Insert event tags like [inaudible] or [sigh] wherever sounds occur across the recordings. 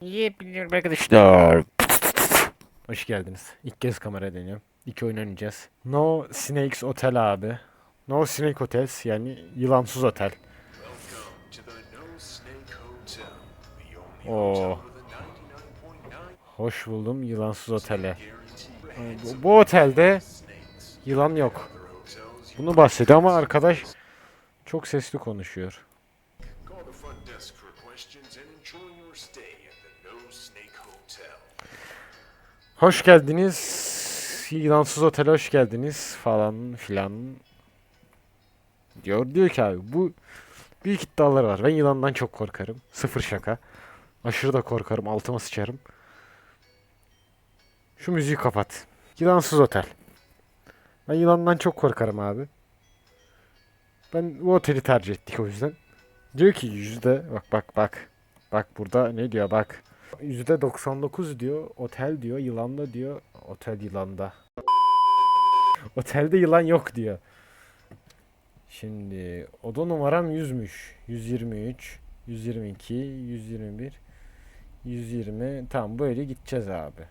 Yiyebiliyorum arkadaşlar. Hoş geldiniz. İlk kez kamera deniyorum. İki oyun oynayacağız. No Snakes Hotel abi. No Snake Hotels yani yılansız otel. Oo. hotel with a 99.9 Hoş buldum yılansız otele. Bu, bu otelde yılan yok. Bunu bahsediyor ama arkadaş çok sesli konuşuyor. Hoş geldiniz. Yılansız otele hoş geldiniz falan filan. Diyor diyor ki abi bu büyük iddialar var. Ben yılandan çok korkarım. Sıfır şaka. Aşırı da korkarım. Altıma sıçarım. Şu müziği kapat. Yılansız otel. Ben yılandan çok korkarım abi. Ben bu oteli tercih ettik o yüzden. Diyor ki yüzde bak bak bak. Bak burada ne diyor bak. Yüzde 99 diyor. Otel diyor. Yılanda diyor. Otel yılanda. Otelde yılan yok diyor. Şimdi oda numaram 100'müş. 123, 122, 121, 120. Tamam böyle gideceğiz abi.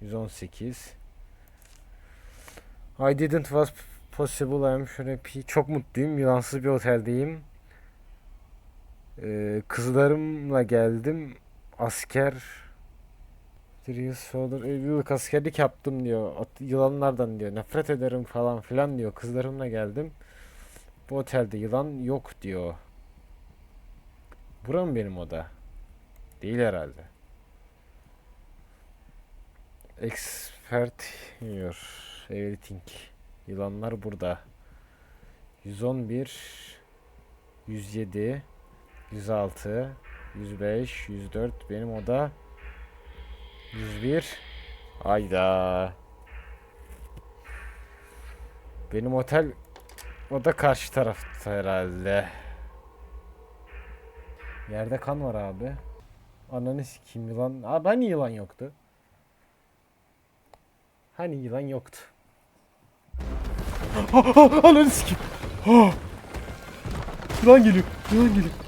118. I didn't was possible. I'm happy. Çok mutluyum. Yılansız bir oteldeyim. Ee, kızlarımla geldim. Asker yıl sonra bir yıllık askerlik yaptım diyor. At- Yılanlardan diyor. Nefret ederim falan filan diyor. Kızlarımla geldim. Bu otelde yılan yok diyor. Bura mı benim oda? Değil herhalde. Expert diyor. Everything. Yılanlar burada. 111 107 106 105 104 benim oda 101 Ayda Benim otel oda karşı tarafta herhalde. Yerde kan var abi. Ananı sikeyim yılan. Abi hani yılan yoktu. Hani yılan yoktu. [gasps] Ananı sikeyim! [gasps] Yılan geliyor Yılan geliyor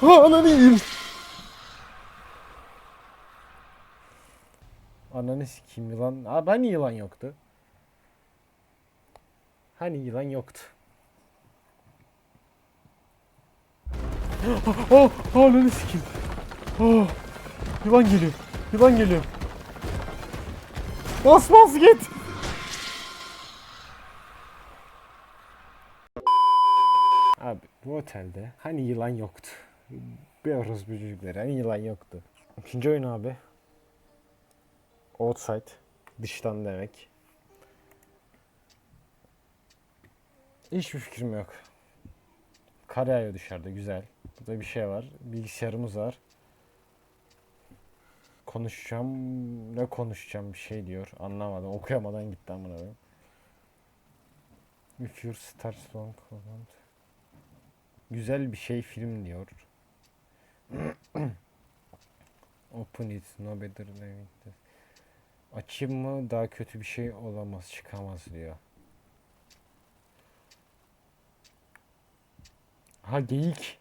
Ha ananı. Ananı sikeyim yılan. Abi hani yılan yoktu? Hani yılan yoktu? [gasps] Oh, oh, ananı sikeyim. Oh, yılan geliyor. Yılan geliyor. Bas bas git. Abi bu otelde hani yılan yoktu. Bir orospu çocukları hani yılan yoktu. İkinci oyun abi. Outside. Dıştan demek. Hiçbir fikrim yok. Kar yağıyor dışarıda güzel. Burada bir şey var. Bilgisayarımız var. Konuşacağım. Ne konuşacağım bir şey diyor. Anlamadım. Okuyamadan gitti amına koyayım. If your long command. Güzel bir şey film diyor. [clears throat] Open it, no better than it. Açayım mı daha kötü bir şey olamaz, çıkamaz diyor. Ha geyik.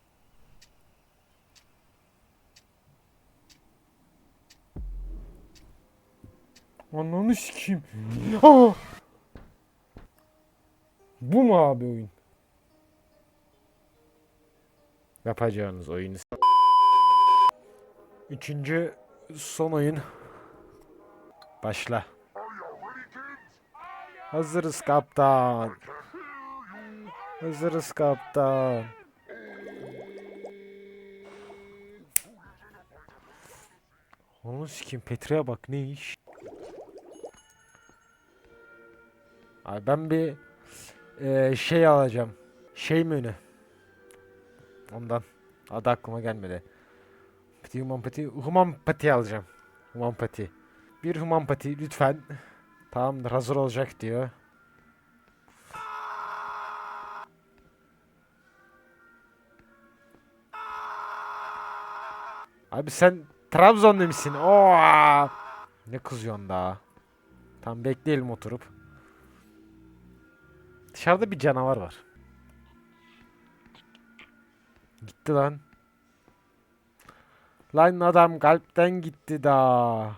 Ananı sikeyim. Aa! Bu mu abi oyun? Yapacağınız oyunu. Üçüncü son oyun. Başla. Hazırız kaptan. Hazırız kaptan. Onu sikeyim Petre'ye bak ne iş. Abi ben bir eee, şey alacağım. Şey menü. Ondan. Adı aklıma gelmedi. Pati human pati. Human pati alacağım. Human pati. Bir human pati lütfen. Tamamdır hazır olacak diyor. Abi sen Trabzonlu musun? Oo! Ne kızıyorsun daha? Tam bekleyelim oturup. Dışarıda bir canavar var. Gitti lan. Lan adam kalpten gitti da.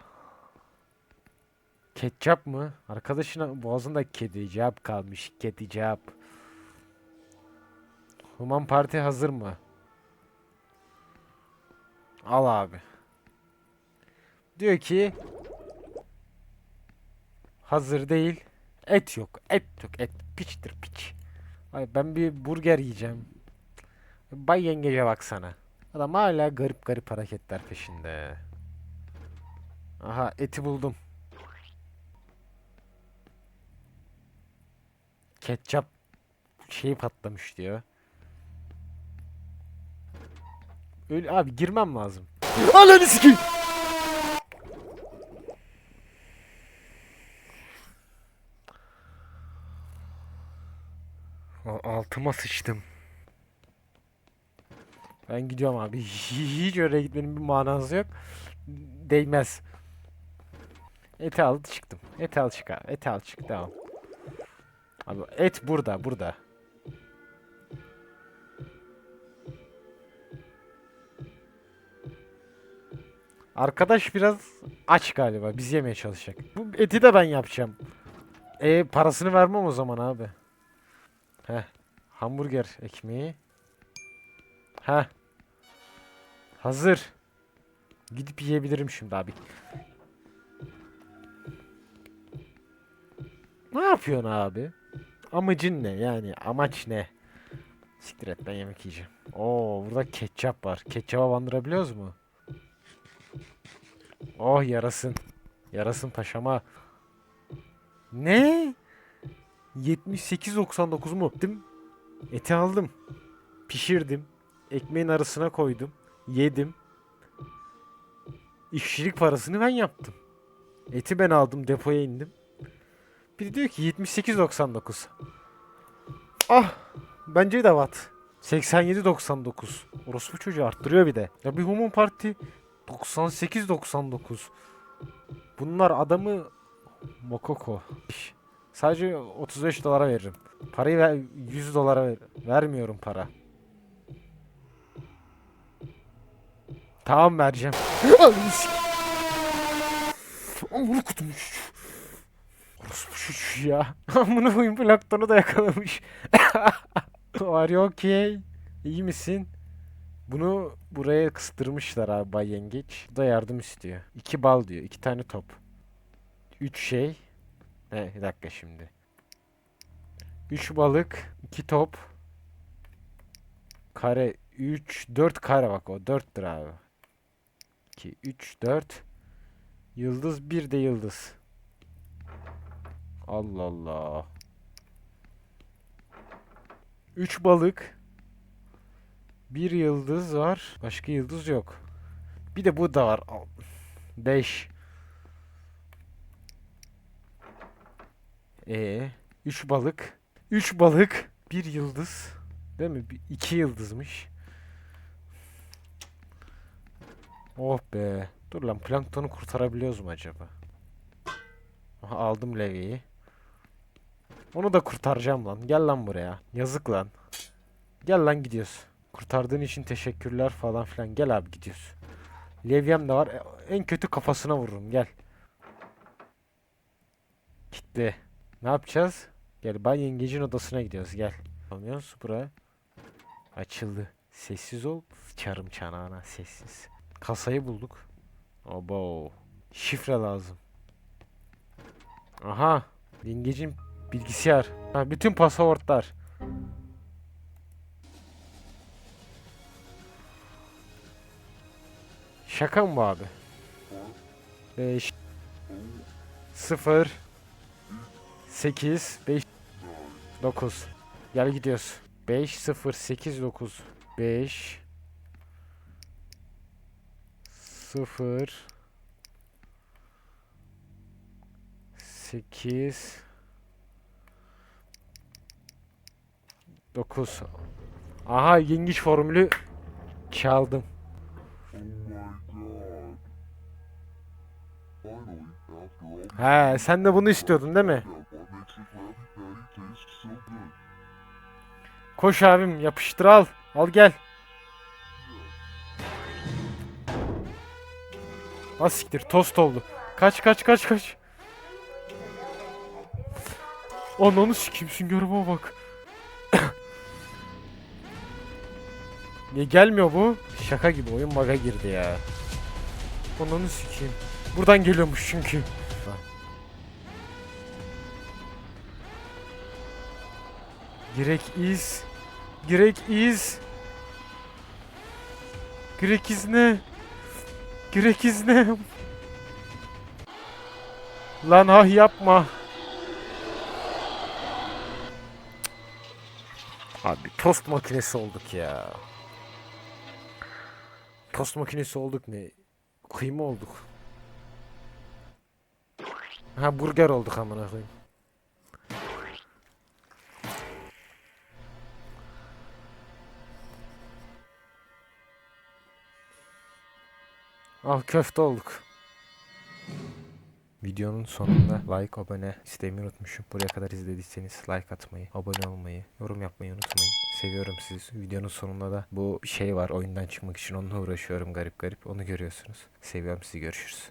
Ketçap mı? Arkadaşına boğazında kedicap kalmış. Kedicap. Human Parti hazır mı? Al abi. Diyor ki hazır değil. Et yok. Et yok. Et piçtir piç. Ay ben bir burger yiyeceğim. Bay yengece baksana. Adam hala garip garip hareketler peşinde. Aha eti buldum. Ketçap şeyi patlamış diyor. Öyle abi girmem lazım. Ananı sikeyim. Altıma sıçtım. Ben gidiyorum abi. [laughs] Hiç oraya gitmenin bir manası yok. Değmez. Eti al çıktım. Eti al çık abi. Eti al çık. Tamam. Abi et burada. Burada. Arkadaş biraz aç galiba. Biz yemeye çalışacak. Bu eti de ben yapacağım. E parasını vermem o zaman abi. Heh. Hamburger ekmeği. Heh. Hazır. Gidip yiyebilirim şimdi abi. Ne yapıyorsun abi? Amacın ne yani? Amaç ne? Siktir et ben yemek yiyeceğim. Oo burada ketçap var. Ketçaba bandırabiliyoruz mu? Oh yarasın. Yarasın paşama. Ne? 78.99 mu? Eti aldım. Pişirdim. Ekmeğin arasına koydum. Yedim. İşçilik parasını ben yaptım. Eti ben aldım depoya indim. Bir de diyor ki 78.99. Ah bence de vat. 87.99. Orospu çocuğu arttırıyor bir de. Ya bir Human Party 98.99. Bunlar adamı Mokoko. Sadece 35 dolara veririm. Parayı ver, 100 dolara ver, vermiyorum para. Tamam vereceğim. Amına kutmuş. Orospu ya. [laughs] Amına koyayım plaktonu da yakalamış. [laughs] Are you okay? İyi misin? Bunu buraya kıstırmışlar abi Bay Yengeç. Bu da yardım istiyor. İki bal diyor. iki tane top. Üç şey. Ne bir dakika şimdi. Üç balık. iki top. Kare. Üç. Dört kare bak o. Dörttür abi. 2, 3, 4. Yıldız bir de yıldız. Allah Allah. 3 balık. Bir yıldız var. Başka yıldız yok. Bir de bu da var. 5. E 3 balık. 3 balık. Bir yıldız. Değil mi? 2 yıldızmış. Oh be. Dur lan planktonu kurtarabiliyoruz mu acaba? Aldım levyeyi. Onu da kurtaracağım lan. Gel lan buraya. Yazık lan. Gel lan gidiyoruz. Kurtardığın için teşekkürler falan filan. Gel abi gidiyoruz. Levyem de var. E, En kötü kafasına vururum. Gel. Kitle. Ne yapacağız? Gel Bay Yengecin odasına gidiyoruz. Gel. Anlıyoruz buraya. Açıldı. Sessiz ol. Çarım çanağına sessiz. Kasayı bulduk. Abo. Şifre lazım. Aha. Yengecin bilgisayar. Ha, bütün pasaportlar. Şaka mı bu abi? 5 0 8 5 9 Gel gidiyoruz. 5 0 8 9 5 0 8 9 Aha yengeç formülü çaldım. He sen de bunu istiyordun değil mi? Koş abim yapıştır al. Al gel. Az siktir tost oldu. Kaç kaç kaç kaç. Ananı sikeyim süngerime bak. [coughs] Niye gelmiyor bu? Şaka gibi oyun bug'a girdi ya. Ananı sikeyim. Buradan geliyormuş çünkü. Girek iz. Girek iz. Girek iz ne? Girek iz ne? Lan ah yapma. Abi tost makinesi olduk ya. Tost makinesi olduk ne? Kıyma olduk. Ha burger olduk amına koyayım. Al köfte olduk. Videonun sonunda like, abone istemeyi unutmuşum. Buraya kadar izlediyseniz like atmayı, abone olmayı, yorum yapmayı unutmayın. Seviyorum sizi. Videonun sonunda da bu şey var oyundan çıkmak için onunla uğraşıyorum garip garip. Onu görüyorsunuz. Seviyorum sizi. Görüşürüz.